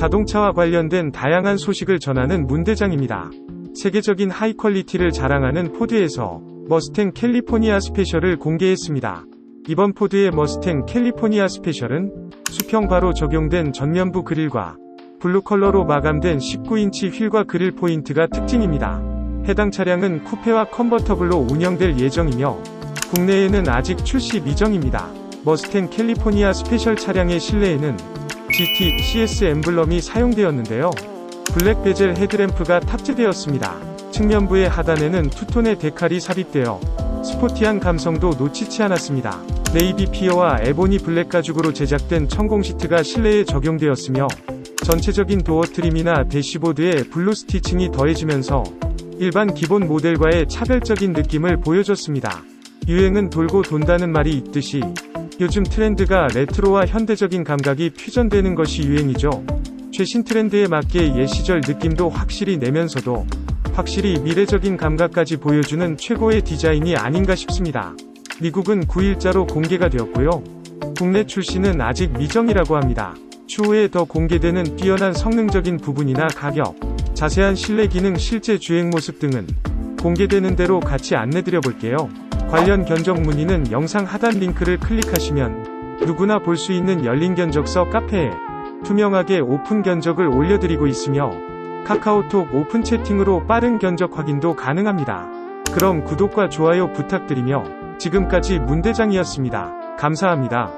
자동차와 관련된 다양한 소식을 전하는 문대장입니다. 세계적인 하이 퀄리티를 자랑하는 포드에서 머스탱 캘리포니아 스페셜을 공개했습니다. 이번 포드의 머스탱 캘리포니아 스페셜은 수평 바로 적용된 전면부 그릴과 블루 컬러로 마감된 19인치 휠과 그릴 포인트가 특징입니다. 해당 차량은 쿠페와 컨버터블로 운영될 예정이며 국내에는 아직 출시 미정입니다. 머스탱 캘리포니아 스페셜 차량의 실내에는 GT CS 엠블럼이 사용되었는데요. 블랙 베젤 헤드램프가 탑재되었습니다. 측면부의 하단에는 투톤의 데칼이 삽입되어 스포티한 감성도 놓치지 않았습니다. 네이비 피어와 에보니 블랙 가죽으로 제작된 천공 시트가 실내에 적용되었으며 전체적인 도어 트림이나 대시보드에 블루 스티칭이 더해지면서 일반 기본 모델과의 차별적인 느낌을 보여줬습니다. 유행은 돌고 돈다는 말이 있듯이 요즘 트렌드가 레트로와 현대적인 감각이 퓨전되는 것이 유행이죠. 최신 트렌드에 맞게 옛 시절 느낌도 확실히 내면서도 확실히 미래적인 감각까지 보여주는 최고의 디자인이 아닌가 싶습니다. 미국은 9일자로 공개가 되었고요. 국내 출시는 아직 미정이라고 합니다. 추후에 더 공개되는 뛰어난 성능적인 부분이나 가격, 자세한 실내 기능 실제 주행 모습 등은 공개되는 대로 같이 안내드려 볼게요. 관련 견적 문의는 영상 하단 링크를 클릭하시면 누구나 볼 수 있는 열린 견적서 카페에 투명하게 오픈 견적을 올려드리고 있으며 카카오톡 오픈 채팅으로 빠른 견적 확인도 가능합니다. 그럼 구독과 좋아요 부탁드리며 지금까지 문대장이었습니다. 감사합니다.